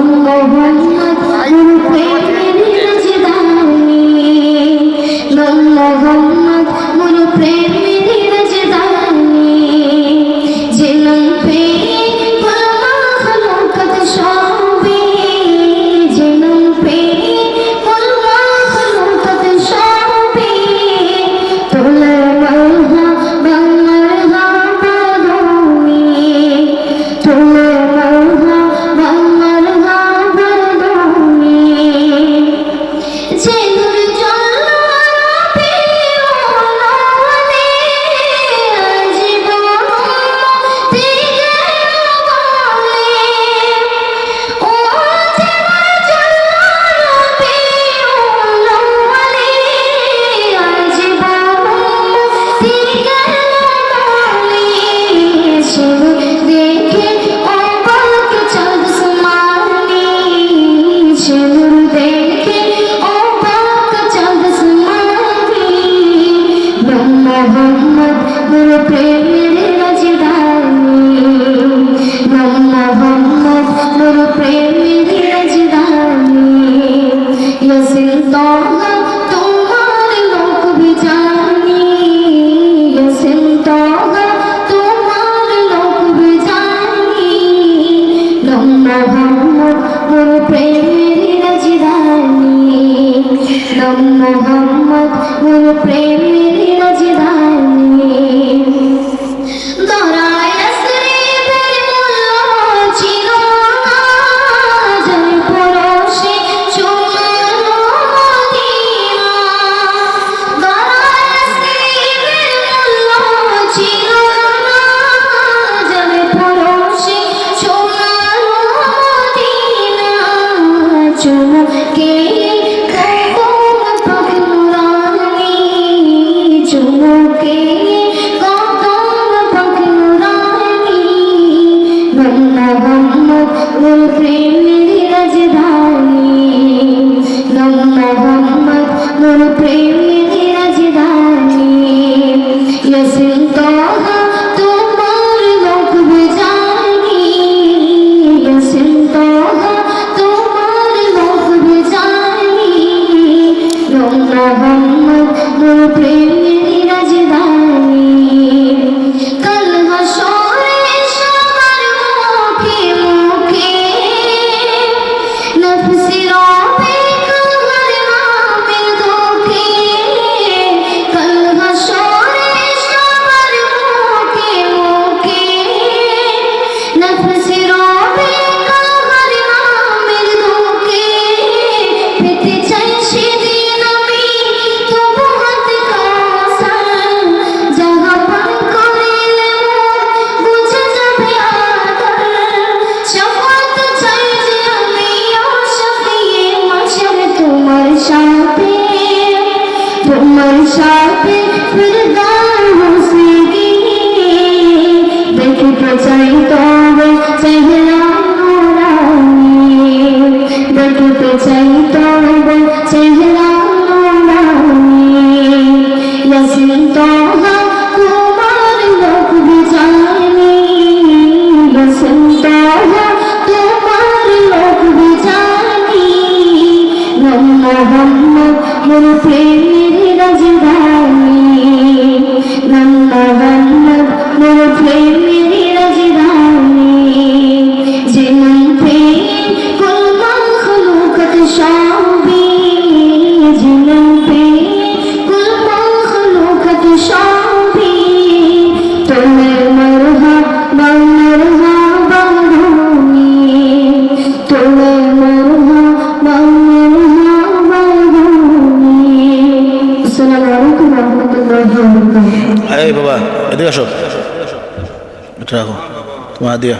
الله মোহাম্মদ প্রেমের রাজধানী Please. চাই তবে চেহারা দেখতে চাই তবে চেহারা রসমি তো তোমার লোক বিচারণী রসমি তো তোমার লোক বিচারণী মোর প্রেমের রাজধানী রম্য ভাই বাবা এদিকে আসো। রাখো তোমার দিয়া।